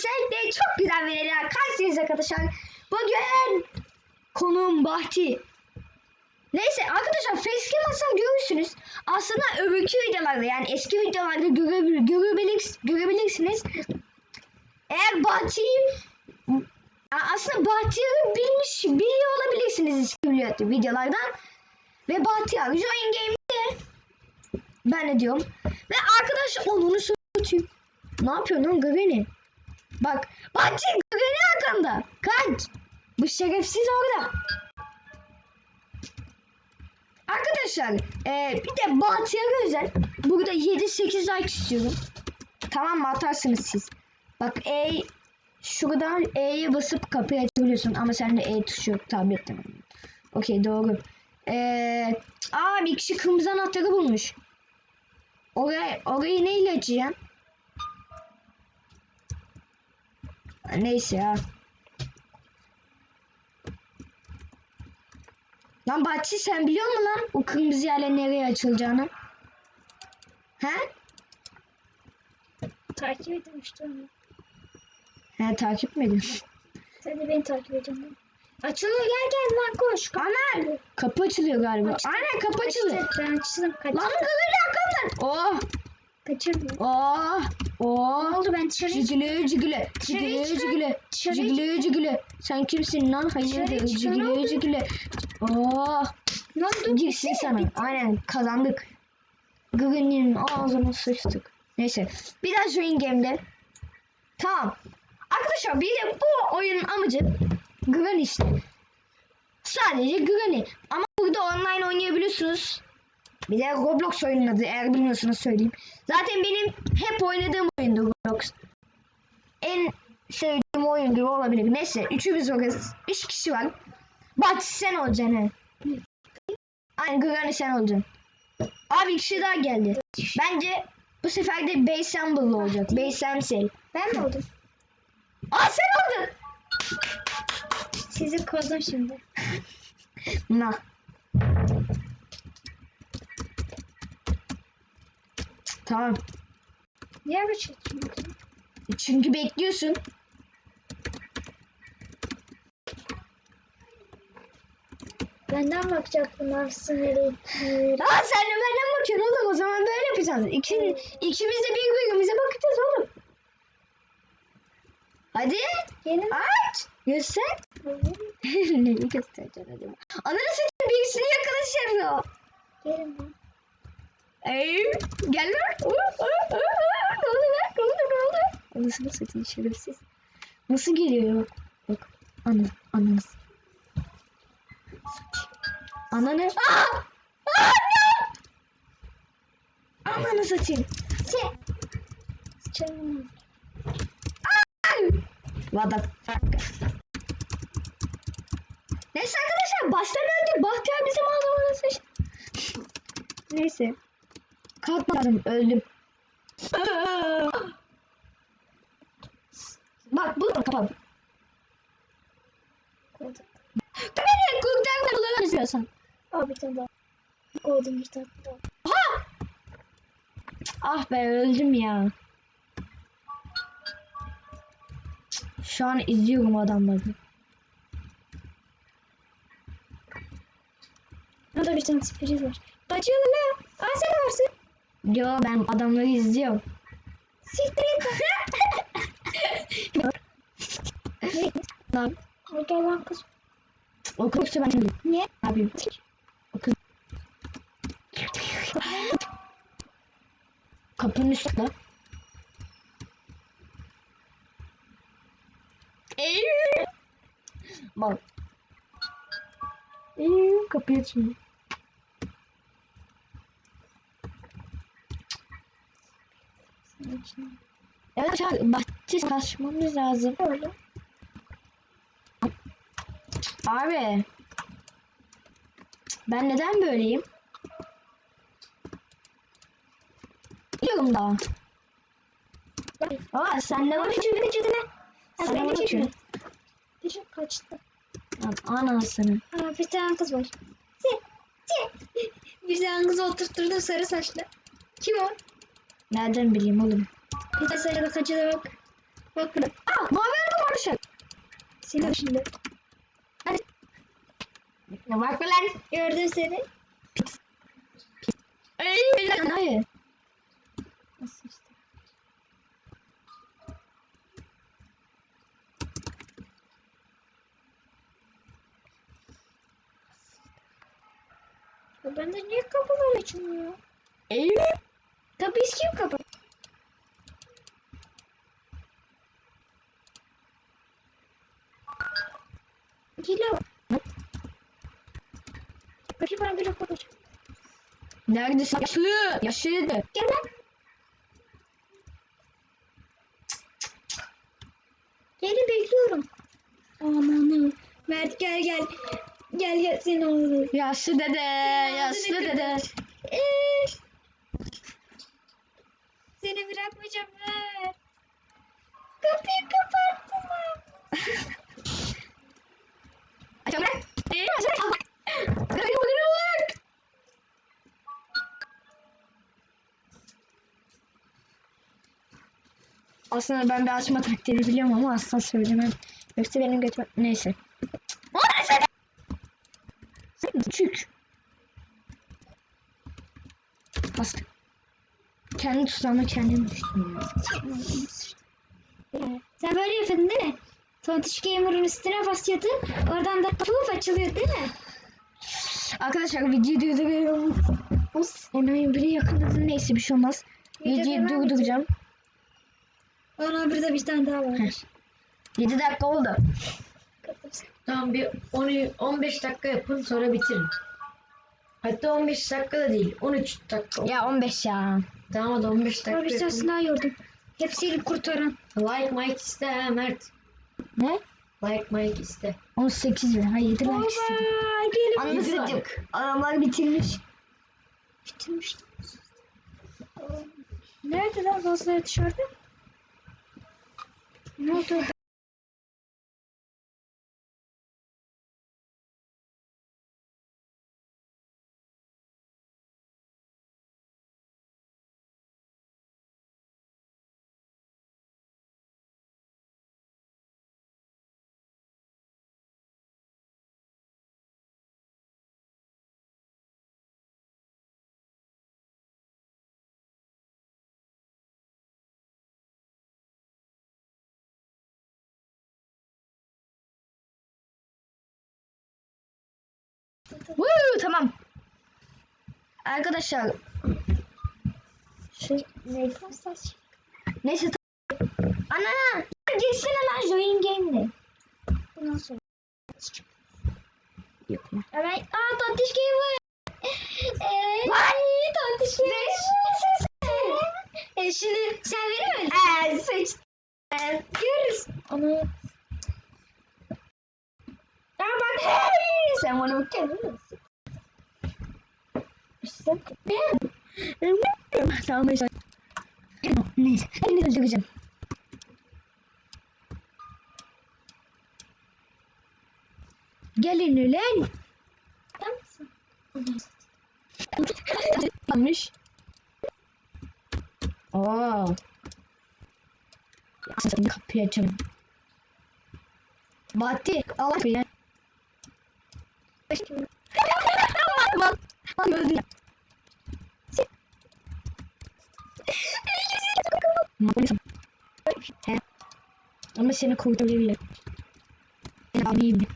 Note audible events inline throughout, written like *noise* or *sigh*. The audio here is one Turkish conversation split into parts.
Öncelikle çok güzel bir yere karşınız arkadaşlar. Bugün konuğum Bahti. Neyse arkadaşlar facecam atsam görürsünüz. Aslında öbürkü videolarda yani eski videolarda görebilir, görebilirsiniz. Eğer Bahti'yi aslında Bahti'yi bilmiş biliyor olabilirsiniz eski video- videolardan. Ve Bahti abi Join Game'de ben ne diyorum. Ve arkadaş onu satayım. Ne yapıyorsun lan Granny? Bak Bahçe Granny arkanda. Kaç. Bu şerefsiz orada. Arkadaşlar e, bir de Bahçe'ye özel. Burada 7-8 like istiyorum. Tamam mı atarsınız siz. Bak E şuradan E'ye basıp kapıyı açabiliyorsun ama sende E tuşu yok tablette. Okey doğru. Eee aa bir kişi kırmızı anahtarı bulmuş. Orayı, orayı neyle açacaksın? Neyse ya. Lan Bahçe sen biliyor musun lan o kırmızı yerlerin nereye açılacağını? He? Takip edilmişti onu. He takip mi ediyorsun? Sen de beni takip edeceksin. Açılıyor gel gel lan koş. Ana kapı açılıyor galiba. Açtı. Aynen kapı açılıyor. Ben açtım. Kaç, Lan böyle arkamdan. Oh kaçırdım. oh Ne oh. oldu ben dışarıya Cigile cigile cigile çıkar. cigile Dışarıya cigile cigile sen kimsin lan? Hayırdır? cigile oğlum. cigile oh. Ne oldu? girsin sana aynen kazandık. Granny'nin ağzına sıçtık. Neyse. Bir daha Swing Game'de tamam. Arkadaşlar bir de bu oyunun amacı Granny işte. Sadece Granny ama burada online oynayabiliyorsunuz bir de Roblox oyunun adı eğer bilmiyorsanız söyleyeyim. Zaten benim hep oynadığım oyundu Roblox. En sevdiğim oyun gibi olabilir. Neyse üçümüz varız. Üç kişi var. Bak sen olacaksın he. Aynen Granny sen olacaksın. Abi kişi daha geldi. Bence bu sefer de Base Ensemble olacak. Base Ensemble. Ben mi oldum? Aa sen oldun. Sizi kozum şimdi. Na. Tamam. Niye böyle çekiyorsun? Çünkü bekliyorsun. Benden bakacaktın aslında. Aa sen de benden bakıyorsun oğlum o zaman böyle yapacağız. İki, ikimiz de birbirimize bakacağız oğlum. Hadi Gelin. aç. Göster. *laughs* Neyi göstereceksin acaba? Ananı satayım birisini yakalaşıyor. Gelin lan. Ey, gel lan. Ne oldu lan? Ne oldu ne oldu? Anasını satayım şerefsiz. Nasıl geliyor bak. Bak. Ana, ananı. Ananı. Aa! Aa! Ananı satayım. Sen. Sıçarım. What the fuck? Neyse arkadaşlar baştan öldü. Bahtiyar bizim ağzımıza sıç. Neyse. Kalkmadım öldüm. Bak bu da kapalı. Koydum. Beni kurtar kullanır istiyorsan. Aa bir tane daha. Koydum bir tane daha. Ha! Ah be öldüm ya. Şu an izliyorum adamları. Burada bir tane sürpriz var. Kaçıyorlar lan. Aa sen varsın. Yo ben adamları izliyorum. Siktir et lan. Lan Orada olan kız. o yoksa ben şimdi Niye? yapayım? O kız. Kapının üstünde. Eee. Bak. Kapıyı açmıyor. Evet arkadaşlar bahçe kaçmamız lazım. Öyle. Abi. Ben neden böyleyim? Biliyorum daha. Aa sen ne var içinde içinde? Sen ne var de içinde? Biri kaçtı. Anasını. Aa bir tane kız var. Bir tane kız oturtturdu sarı saçlı. Kim o? Nereden bileyim oğlum? Bir de sarıda kaçı da bak. Bak burada. Aa, mavi araba konuşuyor. Seni şimdi. Ne bak lan. Gördüm seni. Ey, lan, hayır. Nasıl işte? Ya bende niye kapılar açılmıyor? Ey. Kapıyı kim kapat? Geliyor. Bakayım bana bir lokma aç. Neredesin? Yaşlı. Yaşlıydı. Gel lan. Gelin bekliyorum. Aman Mert gel gel. Gel gel seni olur. Yaşlı dede. Yaşlı dede. kadar? Aslında ben bir açma taktiğini biliyorum ama asla söylemem. Yoksa benim götüm... Neyse. O neyse. Sen küçük. Bastım. Kendi tuzağıma kendim düştüm ya. Sen böyle yapıyordun değil mi? Tontiş Gamer'ın üstüne basıyordun. Oradan da puf açılıyor değil mi? Arkadaşlar videoyu durduruyorum. Onayın biri yakaladı. Neyse bir şey olmaz. Video Videoyu durduracağım. Ana burada bir tane daha var. 7 dakika oldu. Tamam bir 10 15 dakika yapın sonra bitirin. Hatta 15 dakika da değil 13 dakika. Ya 15 ya. Tamam hadi 15 dakika Ama bir yapın. tanesini daha gördüm. Hepsini kurtaran. Like Mike iste ha Mert. Ne? Like Mike iste. 18 mi? Hayır 7 like istedim. gelin. Anlasıcık. Adamlar bitirmiş. Bitirmiş. Nerede lan bazıları dışarıda? Ne Woo, tamam. Arkadaşlar. Şey? Neyse. ta- Ana. Girsene lan join game'le. Bu nasıl? Yok mu? Evet. Aa Tontiş Gamer. Eee. Vay, Tontiş Gamer. E şimdi sen verir misin? Eee seç. Eee, Görürüz. Ama Aa bak. Sen bana bakar mısın? İşte. Tamam işte. Neyse. Elini öldüreceğim. Gelin ulan. Tamam mısın? Şimdi kapıyı açalım. Bati al kapıyı. Bak bak öldü. He. Ama seni kurtarabilir. Ben abiyim.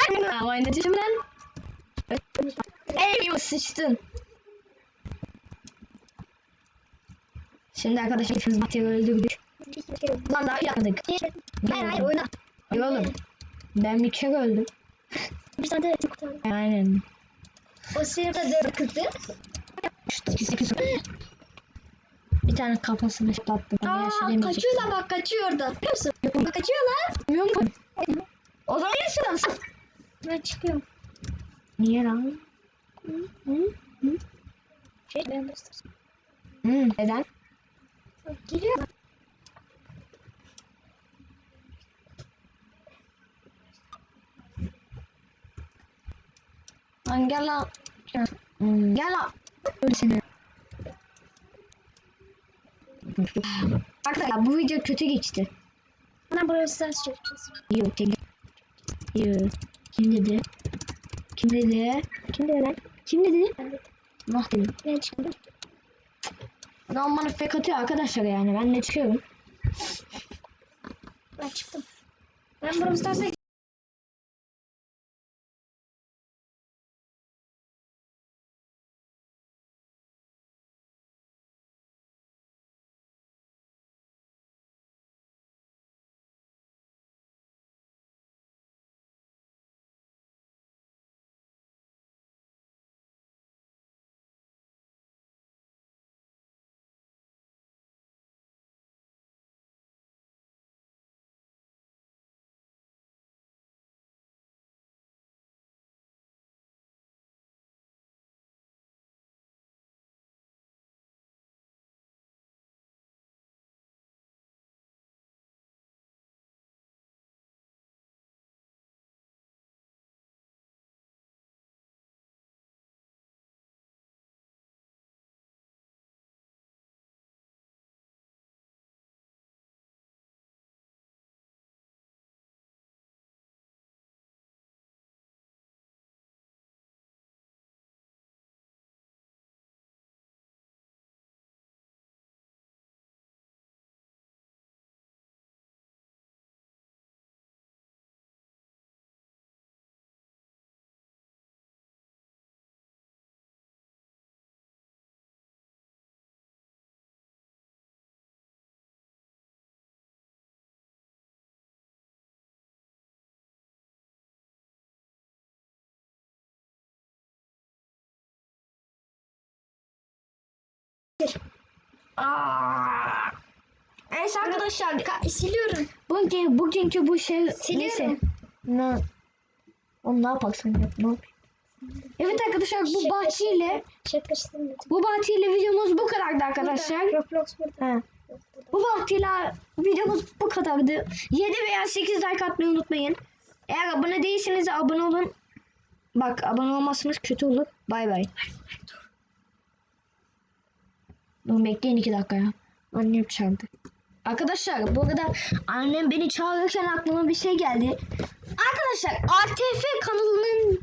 Ben oynatacağım lan. Ey sıçtın. Şimdi arkadaşlar hepimiz Batı'yı öldürdük. Lan daha yapmadık. Hayır hayır oyna. Yok oğlum. Ben bir kere öldüm. Bir tane de kurtardım. Aynen. O sırada dört kızdı. Bir tane kafasını patlattım. Ben Aa yaşayamayacak. kaçıyor da bak kaçıyor orada. Biliyor musun? Bak kaçıyor lan. Bilmiyor musun? O zaman yaşasın. Ben çıkıyorum. Niye lan? Hı? Hı? Şey ben de istersen. Hı, neden? Geliyor. Lan gel lan. Gel. Hmm, gel lan. Öl seni. Arkadaşlar bu video kötü geçti. Bana Brawl Stars çekeceğiz. Yok değil. Yok. Kim dedi? Kim dedi? Kim diyor lan? Kim dedi? Nah dedim. Ben çıktım. Adam bana fake atıyor arkadaşlar yani. Ben de çıkıyorum. Ben çıktım. Ben Brawl Stars'a Aa. Neyse arkadaşlar. Ka- siliyorum. Bugün, bugünkü bu şey Siliyorum. neyse. Ne? Oğlum ne yaparsın ya? Ne Evet arkadaşlar bu Şaka- bahçeyle Şakasını da. bu bahçeyle videomuz bu kadardı arkadaşlar. Roblox burada. He. Bu bahçeyle videomuz bu kadardı. 7 veya 8 like atmayı unutmayın. Eğer abone değilseniz de abone olun. Bak abone olmazsanız kötü olur. Bay bay. Dur bekleyin 2 dakika ya. Annem çağırdı. Arkadaşlar bu arada annem beni çağırırken aklıma bir şey geldi. Arkadaşlar ATF kanalının